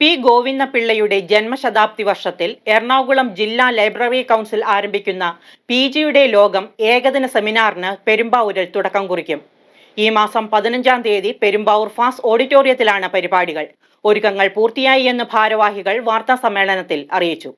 P ഗോവിന്ദപിള്ളയുടെ ജന്മശതാബ്ദി വർഷത്തിൽ എറണാകുളം ജില്ലാ ലൈബ്രറി കൗൺസിൽ ആരംഭിക്കുന്ന പി ജിയുടെ ലോകം ഏകദിന സെമിനാറിന് പെരുമ്പാവൂരിൽ തുടക്കം കുറിക്കും. ഈ മാസം പതിനഞ്ചാം തീയതി പെരുമ്പാവൂർ ഫാസ് ഓഡിറ്റോറിയത്തിലാണ് പരിപാടികൾ. ഒരുക്കങ്ങൾ പൂർത്തിയായി എന്ന് ഭാരവാഹികൾ വാർത്താ സമ്മേളനത്തിൽ അറിയിച്ചു.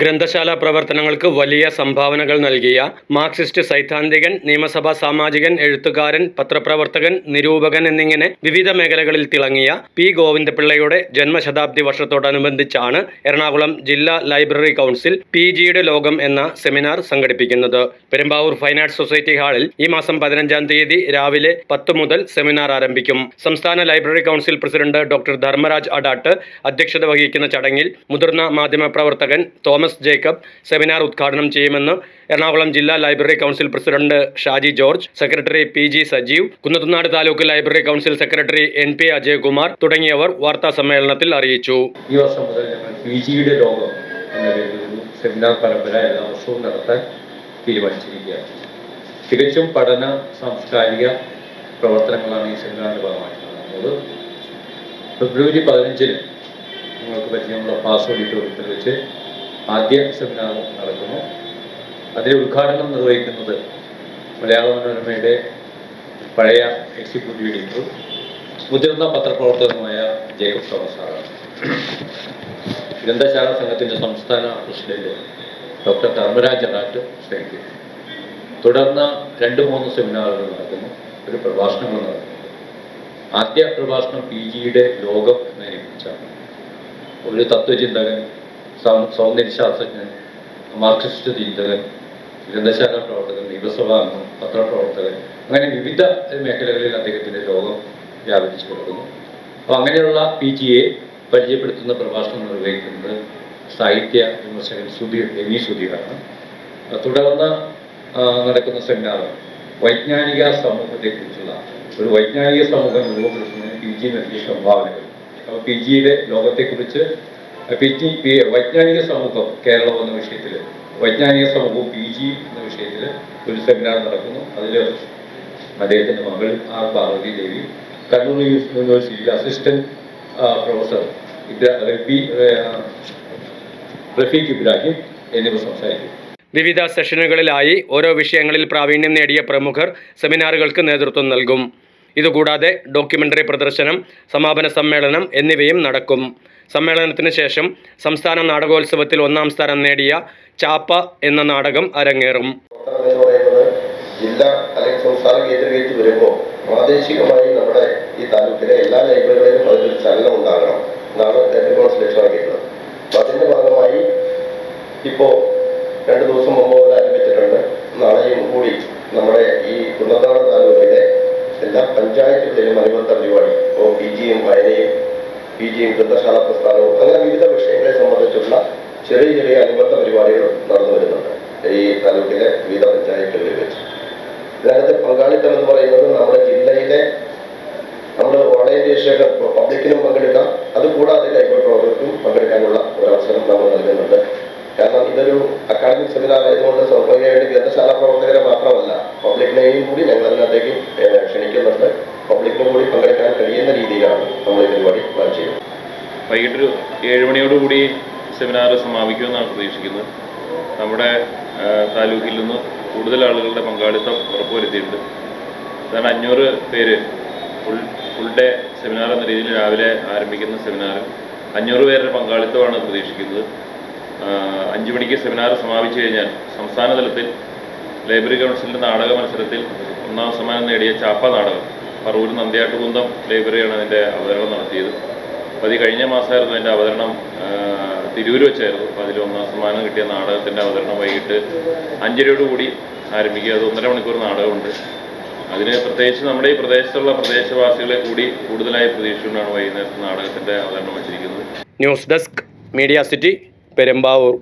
ഗ്രന്ഥശാല പ്രവർത്തനങ്ങൾക്ക് വലിയ സംഭാവനകൾ നൽകിയ മാർക്സിസ്റ്റ് സൈദ്ധാന്തികൻ നിയമസഭാ സാമാജികൻ എഴുത്തുകാരൻ പത്രപ്രവർത്തകൻ നിരൂപകൻ എന്നിങ്ങനെ വിവിധ മേഖലകളിൽ തിളങ്ങിയ പി. ഗോവിന്ദപിള്ളയുടെ ജന്മശതാബ്ദി വർഷത്തോടനുബന്ധിച്ചാണ് എറണാകുളം ജില്ലാ ലൈബ്രറി കൗൺസിൽ പി. ജിയുടെ ലോകം എന്ന സെമിനാർ സംഘടിപ്പിക്കുന്നത്. പെരുമ്പാവൂർ ഫൈൻ ആർട്സ് സൊസൈറ്റി ഹാളിൽ ഈ മാസം പതിനഞ്ചാം തീയതി രാവിലെ പത്ത് മുതൽ സെമിനാർ ആരംഭിക്കും. സംസ്ഥാന library council president doctor Dharmaraj Adat അധ്യക്ഷത വഹിക്കുന്ന ചടങ്ങിൽ മുതിർന്ന മാധ്യമപ്രവർത്തകൻ തോമസ് ജേക്കബ് സെമിനാർ ഉദ്ഘാടനം ചെയ്യുമെന്ന് എറണാകുളം ജില്ലാ library council president Shaji George secretary P G Sajeev Kunnathunad taluk library council secretary N P Ajayakumar തുടങ്ങിയവർ വാർത്താ സമ്മേളനത്തിൽ അറിയിച്ചു. ഈ വർഷം മുതൽ ഞങ്ങൾ പി ജിയുടെ ലോകം എന്ന പേരിൽ സെമിനാർ പരമ്പര എല്ലാ വർഷവും നടത്താൻ തീരുമാനിച്ചിരിക്കുകയാണ്. തികച്ചും പഠന സാംസ്കാരിക പ്രവർത്തനങ്ങളാണ് ഈ സെമിനാറിന്റെ ഭാഗമായിട്ടുള്ളത്. ഫെബ്രുവരി പതിനഞ്ചിന് നിങ്ങൾക്ക് പരിചയമുള്ള പാസ് ഓഡിറ്റോറിയത്തിൽ വെച്ച് ആദ്യ സെമിനാർ നടക്കുന്നു. അതിന്റെ ഉദ്ഘാടനം നിർവഹിക്കുന്നത് മലയാള മനോരമയുടെ പഴയ എക്സിക്യൂട്ടീവ് മുതിർന്ന പത്രപ്രവർത്തകനുമായ ജേക്കബ് തോമസ് ഗ്രന്ഥശാല സംഘത്തിന്റെ സംസ്ഥാന പ്രസിഡന്റ് ഡോക്ടർ ധർമ്മരാജ് റാറ്റ് സ്നേഹിക്കും തുടർന്ന് രണ്ട് മൂന്ന് സെമിനാറുകൾ നടക്കുന്നു. ഒരു പ്രഭാഷണങ്ങൾ നടക്കുന്നു. ആദ്യ പ്രഭാഷണം പി ജിയുടെ ലോകം എന്നതിനെ കുറിച്ചാണ്. ഒരു തത്വചിന്തകൻ സൗന്ദര്യശാസ്ത്രജ്ഞൻ മാർക്സിസ്റ്റ് ചിന്തകൻ ഗ്രന്ഥശാല പ്രവർത്തകൻ നിയമസഭാ പത്രപ്രവർത്തകൻ അങ്ങനെ വിവിധ മേഖലകളിൽ അദ്ദേഹത്തിന്റെ ലോകം വ്യാപിച്ചു കിടക്കുന്നു. അപ്പോൾ അങ്ങനെയുള്ള പി ജിയെ പരിചയപ്പെടുത്തുന്ന പ്രഭാഷണം നിർവഹിക്കുന്നത് സാഹിത്യ വിമർശകൻ സുധീർ എന്നീ സുധീറാണ്. ആ, തുടർന്ന് നടക്കുന്ന സെമിനാർ വൈജ്ഞാനിക സമൂഹത്തെക്കുറിച്ചുള്ള ഒരു വൈജ്ഞാനിക സമൂഹം രൂപപ്പെടുത്തുന്നതിന് പി ജി നൽകിയ സംഭാവനകൾ. അപ്പോൾ പി ജിയുടെ ലോകത്തെക്കുറിച്ച് പി ടി പി വൈജ്ഞാനിക സമൂഹം കേരളം എന്ന വിഷയത്തിൽ വൈജ്ഞാനിക സമൂഹവും പി ജി എന്ന വിഷയത്തിൽ ഒരു സെമിനാർ നടക്കുന്നു. അതിൽ അദ്ദേഹത്തിന്റെ മകൾ ആർ പാർവതി ദേവി കണ്ണൂർ യൂണിവേഴ്സിറ്റിയിലെ അസിസ്റ്റന്റ് പ്രൊഫസർ റബി റഫി റഫീഖ് ഇബ്രാഹിം എന്നിവർ സംസാരിക്കും. വിവിധ സെഷനുകളിലായി ഓരോ വിഷയങ്ങളിൽ പ്രാവീണ്യം നേടിയ പ്രമുഖർ സെമിനാറുകൾക്ക് നേതൃത്വം നൽകും. ഇതുകൂടാതെ ഡോക്യുമെന്ററി പ്രദർശനം സമാപന സമ്മേളനം എന്നിവയും നടക്കും. സമ്മേളനത്തിന് ശേഷം സംസ്ഥാന നാടകോത്സവത്തിൽ ഒന്നാം സ്ഥാനം നേടിയ ചാപ്പ എന്ന നാടകം അരങ്ങേറും. ജില്ല അല്ലെങ്കിൽ സംസ്ഥാനം കേന്ദ്രീകരിച്ച് വരുമ്പോൾ പ്രാദേശികമായി നമ്മുടെ ഈ താലൂക്കിലെ എല്ലാ ലൈബ്രറികളിലും അതിനൊരു ചലനം ഉണ്ടാകണം. എന്നാണ് ലൈബ്രറി കൗൺസിൽ ലക്ഷ്യമാക്കിയിട്ടുള്ളത് അപ്പൊ അതിന്റെ ഭാഗമായി ഇപ്പോ രണ്ടു ദിവസം മുമ്പ് മുതൽ ആരംഭിച്ചിട്ടുണ്ട്. നാളെയും കൂടി നമ്മുടെ ഈ കുന്നത്താട് താലൂക്കിലെ എല്ലാ പഞ്ചായത്തുകളിലും അനുബന്ധ പരിപാടി ഇപ്പോൾ പി ജിയും വായനയും പി ജി ഗ്രന്ഥശാല പ്രസ്ഥാനവും അങ്ങനെ വിവിധ വിഷയങ്ങളെ സംബന്ധിച്ചുള്ള ചെറിയ ചെറിയ അനുബന്ധ പരിപാടികൾ നടന്നു വരുന്നുണ്ട്. ഈ താലൂക്കിലെ വിവിധ പഞ്ചായത്തുകളിൽ വെച്ച്. ഇതിനകത്ത് പങ്കാളിത്തം എന്ന് പറയുന്നത് നമ്മുടെ ജില്ലയിലെ നമ്മൾ ഓർഗനൈസേഷൻ പബ്ലിക്കിനും പങ്കെടുക്കാം വൈകിട്ടൊരു ഏഴ് മണിയോടുകൂടി സെമിനാർ സമാപിക്കുമെന്നാണ് പ്രതീക്ഷിക്കുന്നത്. നമ്മുടെ താലൂക്കിൽ നിന്ന് കൂടുതൽ ആളുകളുടെ പങ്കാളിത്തം ഉറപ്പുവരുത്തിയിട്ടുണ്ട്. അതാണ് അഞ്ഞൂറ് പേര് ഫുൾ ഫുൾ ഡേ സെമിനാർ എന്ന രീതിയിൽ രാവിലെ ആരംഭിക്കുന്ന സെമിനാർ. അഞ്ഞൂറ് പേരുടെ പങ്കാളിത്തമാണ് പ്രതീക്ഷിക്കുന്നത്. അഞ്ച് മണിക്ക് സെമിനാർ സമാപിച്ചു കഴിഞ്ഞാൽ സംസ്ഥാന തലത്തിൽ ലൈബ്രറി കൗൺസിലിന്റെ നാടക മത്സരത്തിൽ ഒന്നാം സമ്മാനം നേടിയ ചാപ്പ നാടകം പറവൂർ നന്ദിയാട്ടുകുന്തം ലൈബ്രറിയാണ് അതിന്റെ അവതരണം നടത്തിയത്. അപ്പോൾ ഈ കഴിഞ്ഞ മാസമായിരുന്നു അതിന്റെ അവതരണം തിരൂർ വെച്ചായിരുന്നു. അപ്പോൾ അതിൽ സമ്മാനം കിട്ടിയ നാടകത്തിന്റെ അവതരണം വൈകിട്ട് അഞ്ചരയോട് കൂടി ആരംഭിക്കുക. അത് ഒന്നര മണിക്കൂർ നാടകമുണ്ട്. അതിന് പ്രത്യേകിച്ച് നമ്മുടെ ഈ പ്രദേശത്തുള്ള പ്രദേശവാസികളെ കൂടി കൂടുതലായി പ്രതീക്ഷിച്ചുകൊണ്ടാണ് വൈകുന്നേരത്തെ നാടകത്തിന്റെ അവതരണം വച്ചിരിക്കുന്നത്. News desk media city Perumbavoor.